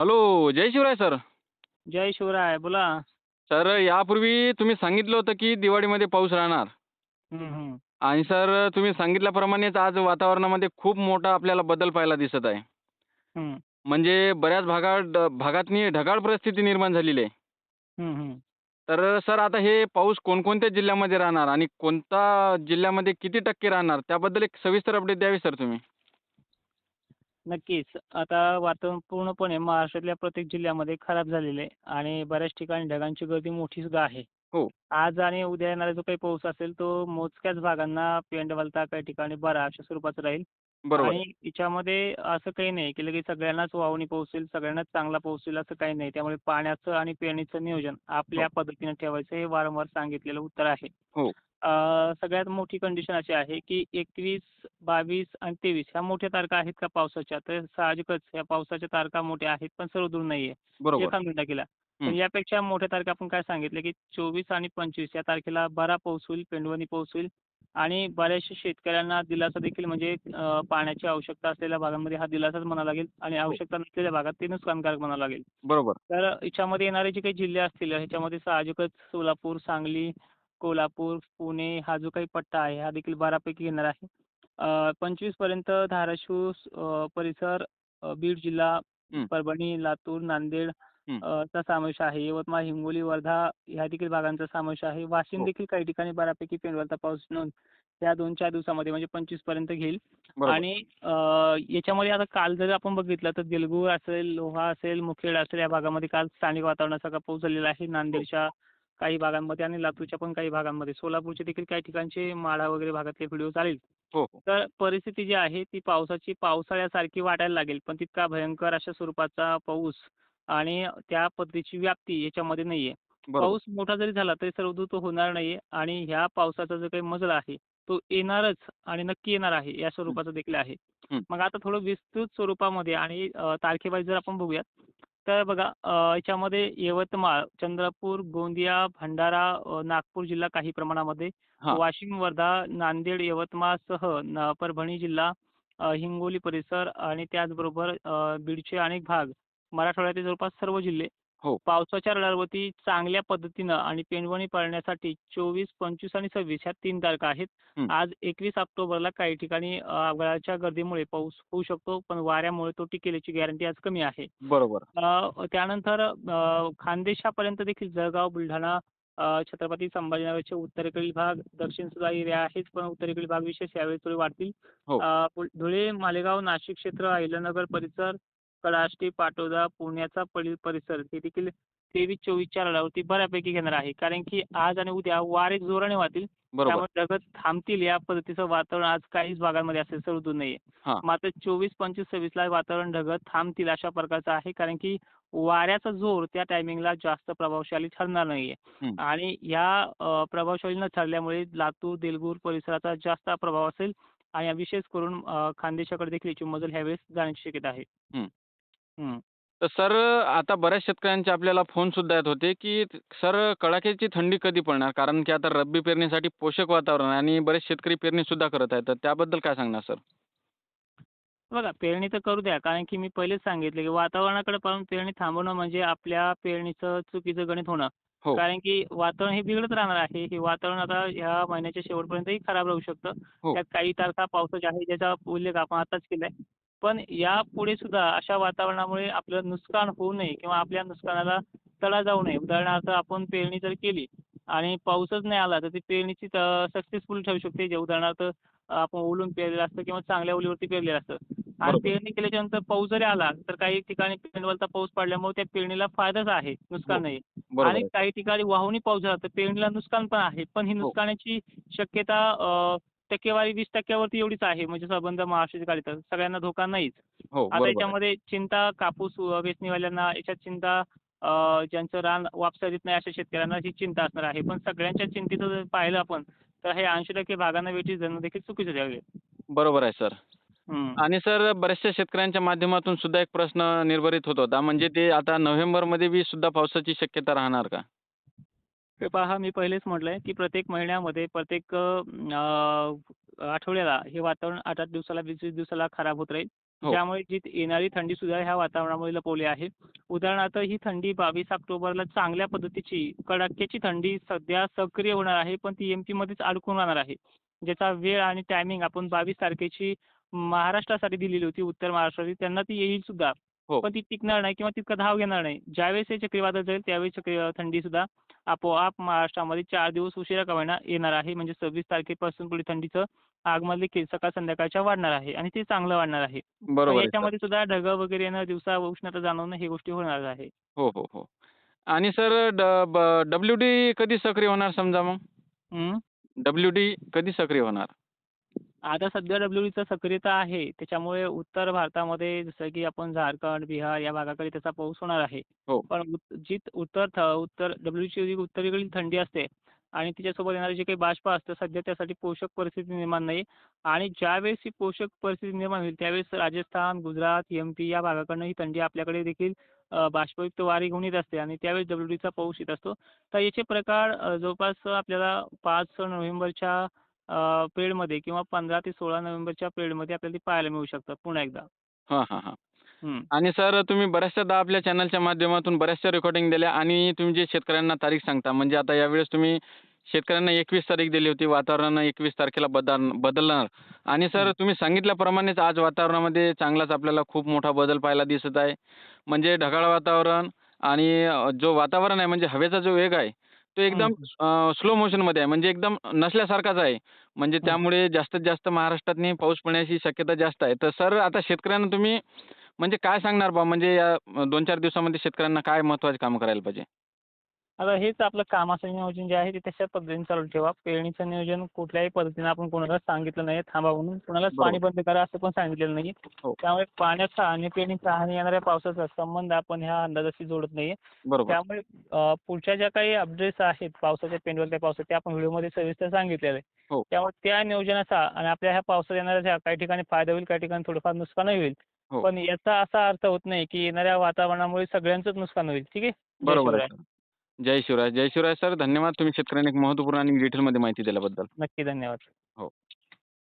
Hello जय Shivray sir. जय शिवराय बोला. सर यापूर्वी तुम्ही सांगितलं होतं की दिवाळीमध्ये पाऊस राहणार. आणि सर तुम्ही सांगितल्याप्रमाणेच आज वातावरणामध्ये खूप मोठा आपल्याला बदल पाहायला दिसत आहे. म्हणजे बऱ्याच भागात भागातनी ढगाळ परिस्थिती निर्माण झालेली आहे. तर सर आता हे पाऊस कोणकोणत्या जिल्ह्यामध्ये राहणार आणि कोणता जिल्ह्यामध्ये किती टक्के राहणार त्याबद्दल एक सविस्तर अपडेट द्यावी सर तुम्ही. नक्कीच. आता वातावरण पूर्णपणे महाराष्ट्रातल्या प्रत्येक जिल्ह्यामध्ये खराब झालेलं आहे आणि बऱ्याच ठिकाणी ढगांची गर्दी मोठी सुद्धा आहे. हो. आज आणि उद्या येणारा जो काही पाऊस असेल तो मोजक्याच भागांना पेंडवलता काही ठिकाणी बरा अशा स्वरूपाचा राहील. बरोबर. आणि याच्यामध्ये असं काही नाही की लगेच सगळ्यांनाच वावणी पोहोचेल सगळ्यांनाच चांगला पोहोचेल असं काही नाही. त्यामुळे पाण्याचं आणि पेरणीचं नियोजन आपल्या पद्धतीने ठेवायचं हे वारंवार सांगितलेलं उत्तर आहे. हो. अं, सगळ्यात मोठी कंडिशन अशी आहे की एकवीस बावीस आणि तेवीस ह्या मोठ्या तारखा आहेत का पावसाच्या? तर साहजिकच या पावसाच्या तारखा मोठ्या आहेत पण सर्व दूर नाहीये बरोबर. एका मिनिटाला पण हं. यापेक्षा मोठ्या तारखा आपण काय सांगितलं की चोवीस आणि पंचवीस या तारखेला बरा पाऊस होईल पेंडवणी पाऊस होईल आणि बऱ्याचशा शेतकऱ्यांना दिलासा देखील म्हणजे पाण्याची आवश्यकता असलेल्या भागांमध्ये हा दिलासाच म्हणावा लागेल आणि आवश्यकता नसलेल्या भागात ते नुकसानकारक म्हणावं लागेल बरोबर तर याच्यामध्ये येणारे जे काही जिल्हे असतील ह्याच्यामध्ये साहजिकच सोलापूर सांगली कोल्हापूर पुणे हा जो काही पट्टा आहे हा देखील बऱ्यापैकी येणार आहे अं, पंचवीसपर्यंत धाराशिव परिसर बीड जिल्हा हं. परभणी लातूर नांदेड हं. चा समावेश आहे. यवतमाळ हिंगोली वर्धा ह्या देखील भागांचा समावेश आहे. वाशिम हो. देखील काही ठिकाणी बऱ्यापैकी पेंडवलता पाऊस नोंद या दोन चार दिवसामध्ये म्हणजे पंचवीसपर्यंत घेईल. आणि याच्यामध्ये आता काल जर आपण बघितलं तर देलगूर असेल लोहा असेल मुखेड असेल या भागामध्ये काल स्थानिक वातावरणाचा का पाऊस झालेला आहे. नांदेडच्या काही भागांमध्ये आणि लातूरच्या पण काही भागांमध्ये. सोलापूरचे देखील काही ठिकाणचे माढा वगैरे भागातले व्हिडिओ चालेल. हो हो. तर परिस्थिती जी आहे ती पावसाची पावसाळ्यासारखी वाटायला लागेल. पण तितका भयंकर अशा स्वरूपाचा पाऊस आणि त्या पद्धतीची व्याप्ती याच्यामध्ये नाहीये बरोबर पाऊस मोठा जरी झाला तरी सर्वदूर तो होणार नाहीये आणि ह्या पावसाचा जो काही मजला आहे तो येणारच आणि नक्की येणार आहे या स्वरूपाचा देखील आहे हं. मग आता थोडं विस्तृत स्वरूपामध्ये आणि अं, तारखेवाईज जर आपण बघूयात तर बघा अं, याच्यामध्ये यवतमाळ चंद्रपूर गोंदिया भंडारा अं, नागपूर जिल्हा काही प्रमाणामध्ये हा. वाशिम वर्धा नांदेड यवतमाळसह न- परभणी जिल्हा अं, हिंगोली परिसर आणि त्याचबरोबर अं, बीडचे अनेक भाग मराठवाड्यातील जवळपास सर्व जिल्हे हो. पावसाच्या रडारवरती चांगल्या पद्धतीनं आणि पेंडवणी पडण्यासाठी चोवीस पंचवीस आणि सव्वीस ह्या तीन तारखा आहेत. आज एकवीस ऑक्टोबरला काही ठिकाणी आभाळाच्या गर्दीमुळे पाऊस होऊ शकतो पण वाऱ्यामुळे तो टिकेल याची गॅरंटी आज कमी आहे बरोबर त्यानंतर खानदेशापर्यंत देखील जळगाव बुलढाणा छत्रपती संभाजीनगरचे उत्तरेकडील भाग दक्षिण सुद्धा एरिया आहेच पण उत्तरेकडील भाग विशेष यावेळी थोडे वाढतील हो. धुळे मालेगाव नाशिक क्षेत्र अहिल्यानगर परिसर कडाष्टी पाटोदा पुण्याचा परि परिसर. हे देखील तेवीस चोवीसच्या रडावरती बऱ्यापैकी घेणार आहे. कारण की आज आणि उद्या वारे जोराने वाहतील. त्यामुळे ढगत थांबतील या पद्धतीचं वातावरण आज काहीच भागांमध्ये असेल सर्व नाहीये. हा. मात्र चोवीस पंचवीस सव्वीस ला वातावरण ढगत थांबतील अशा प्रकारचं आहे. कारण की वाऱ्याचा जोर त्या टायमिंगला जास्त प्रभावशाली ठरणार नाहीये. आणि या प्रभावशाली न ठरल्यामुळे लातूर देलगूर परिसराचा जास्त प्रभाव असेल. आणि विशेष करून खानदेशाकडे देखील याची मजल ह्यावेळेस जाण्याची शक्यता आहे. तर सर आता बऱ्याच शेतकऱ्यांचे आपल्याला फोन सुद्धा येत होते की सर कडाक्याची थंडी कधी पडणार? कारण की आता रब्बी पेरणीसाठी पोषक वातावरण आहे आणि बरेच शेतकरी पेरणी सुद्धा करत आहेत. तर त्याबद्दल काय सांगणार सर? बघा पेरणी तर करू द्या. कारण की मी पहिलेच सांगितले की वातावरणाकडे पाहून पेरणी थांबवणं म्हणजे आपल्या पेरणीचं चुकीचं गणित होणं. हो. कारण की वातावरण हे बिघडत राहणार आहे. हे वातावरण आता ह्या महिन्याच्या शेवटपर्यंतही खराब राहू शकतं. हो. त्यात काही तारखा पावसाच्या आहे ज्याचा उल्लेख आपण आताच केलाय. पण यापुढे सुद्धा अशा वातावरणामुळे आपलं नुकसान होऊ नये किंवा आपल्या नुकसानाला तडा जाऊ नये उदाहरणार्थ आपण पेरणी जर केली आणि पाऊसच नाही आला तर ती पेरणीची सक्सेसफुल ठरू शकते जे उदाहरणार्थ आपण ओलून पेरलेलं असतं किंवा चांगल्या ओलीवरती पेरलेलं असतं आणि. पेरणी केल्याच्यानंतर पाऊस जरी आला तर काही ठिकाणी पेंडवलचा पाऊस पडल्यामुळे त्या पेरणीला फायदाच आहे नुकसान. नाही आणि. काही ठिकाणी वाहुनी पाऊस झाला तर पेरणीला नुकसान पण आहे पण ही हो. नुकसानाची शक्यता टक्केवारी वीस टक्क्यावरती एवढीच आहे. म्हणजे संबंध महाराष्ट्राच्या काळी तर सगळ्यांना धोका नाहीच. हो आता. याच्यामध्ये चिंता कापूस वेचणीवाल्यांना याच्यात चिंता ज्यांचं रान वापसा येत नाही अशा शेतकऱ्यांना ही चिंता असणार आहे. पण सगळ्यांच्या चिंतेचं जर पाहिलं आपण तर हे ऐंशी टक्के भागांना वेठी जाणं देखील चुकीचं आहे बरोबर आहे सर. आणि सर बऱ्याचशा शेतकऱ्यांच्या माध्यमातून सुद्धा एक प्रश्न निर्भरित होत होता. म्हणजे ते आता नोव्हेंबरमध्ये बी सुद्धा पावसाची शक्यता राहणार का? हे पहा मी पहिलेच म्हटलंय की प्रत्येक महिन्यामध्ये प्रत्येक आठवड्याला हे वातावरण आठ आठ दिवसाला वीस वीस दिवसाला खराब होत राहील. हो. ज्यामुळे जी येणारी थंडी सुद्धा ह्या वातावरणामुळे लपवली आहे. उदाहरणार्थ ही थंडी बावीस ऑक्टोबरला चांगल्या पद्धतीची कडाक्याची थंडी सध्या सक्रिय होणार आहे पण ती एम मध्येच अडकून राहणार आहे. ज्याचा वेळ आणि टायमिंग आपण बावीस तारखेची महाराष्ट्रासाठी दिलेली होती उत्तर महाराष्ट्रासाठी त्यांना ती येईल सुद्धा. हो. पण ती टिकणार नाही किंवा तितका धाव घेणार नाही. ज्यावेळेस हे चक्रीवादळ जाईल त्यावेळेस चक्री थंडी सुद्धा आपोआप महाराष्ट्रामध्ये चार दिवस उशिरा का होईना येणार आहे. म्हणजे सव्वीस तारखेपासून पुढे थंडीचं आगमन देखील सकाळ संध्याकाळच्या वाढणार आहे आणि ते चांगलं वाढणार आहे. बरोबर. याच्यामध्ये सुद्धा ढगं वगैरे येणं दिवसा उष्णता जाणवणं हे गोष्टी होणार आहे. हो हो हो. आणि सर डब्ल्यू डी कधी सक्रिय होणार समजा मग. डब्ल्यू डी कधी सक्रिय होणार? आता सध्या डब्ल्यूडीचं सक्रियता आहे. त्याच्यामुळे उत्तर भारतामध्ये जसं की आपण झारखंड बिहार या भागाकडे त्याचा पाऊस होणार आहे. हो. पण जी उत्तर थ- उत्तर डब्ल्यूची जी उत्तरेकडील थंडी असते आणि तिच्यासोबत येणारे जे काही बाष्प असतं सध्या त्यासाठी पोषक परिस्थिती निर्माण नाही. आणि ज्यावेळेस ही पोषक परिस्थिती निर्माण होईल त्यावेळेस राजस्थान गुजरात एम पी या भागाकडनं ही थंडी आपल्याकडे देखील अ, बाष्पयुक्त वारी घेऊन येत असते आणि त्यावेळेस डब्ल्यूडीचा पाऊस येत असतो. तर याचे प्रकार अ, जवळपास आपल्याला पाच नोव्हेंबरच्या पिरियडमध्ये किंवा पंधरा ते सोळा नोव्हेंबरच्या पिरियडमध्ये आपल्याला ते पाहायला मिळू शकतात पुन्हा एकदा हां हां हां हम्म. आणि सर तुम्ही बऱ्याचशा आपल्या चॅनलच्या माध्यमातून बऱ्याचशा रेकॉर्डिंग दिल्या आणि तुम्ही जे शेतकऱ्यांना तारीख सांगता म्हणजे आता यावेळेस तुम्ही शेतकऱ्यांना एकवीस तारीख दिली होती वातावरणानं एकवीस तारखेला बदल बदलणार आणि सर. तुम्ही सांगितल्याप्रमाणेच आज वातावरणामध्ये चांगलाच आपल्याला खूप मोठा बदल पाहायला दिसत आहे म्हणजे ढगाळ वातावरण आणि जो वातावरण आहे म्हणजे हवेचा जो वेग आहे तो एकदम स्लो मोशनमध्ये आहे. म्हणजे एकदम नसल्यासारखाच आहे. म्हणजे. त्यामुळे जास्तीत जास्त महाराष्ट्रातनी पाऊस पडण्याची शक्यता जास्त आहे. तर सर आता शेतकऱ्यांना तुम्ही म्हणजे काय सांगणार बा? म्हणजे या दोन चार दिवसामध्ये शेतकऱ्यांना काय महत्त्वाचे कामं करायला पाहिजे? आता हेच आपलं कामाचं नियोजन जे आहे ते तशाच पद्धतीने चालू ठेवा. पेरणीचं नियोजन कुठल्याही पद्धतीने आपण कोणाला सांगितलं नाही थांबा म्हणून. कोणालाच. पाणी बंद करा असं पण सांगितलेलं नाही. हो. त्यामुळे पाण्याचा आणि पेरणीचा आणि येणाऱ्या पावसाचा संबंध आपण ह्या अंदाजाशी जोडत नाही त्यामुळे पुढच्या ज्या काही अपडेट्स आहेत पावसाच्या पेंडवलत्या पावसाच्या ते आपण व्हिडिओमध्ये सविस्तर सांगितलेलं आहे. हो. त्यामुळे त्या नियोजनाचा आणि आपल्या ह्या पावसात येणाऱ्या काही ठिकाणी फायदा होईल काही ठिकाणी थोडंफार नुकसानही होईल. हो. पण याचा असा अर्थ होत नाही की येणाऱ्या वातावरणामुळे सगळ्यांचंच नुकसान होईल. ठीक आहे? बरोबर आहे जय शिवराय. जय शिवराय सर धन्यवाद. तुम्ही शेतकऱ्यांना एक महत्त्वपूर्ण आणि डिटेलमध्ये माहिती दिल्याबद्दल. नक्की धन्यवाद.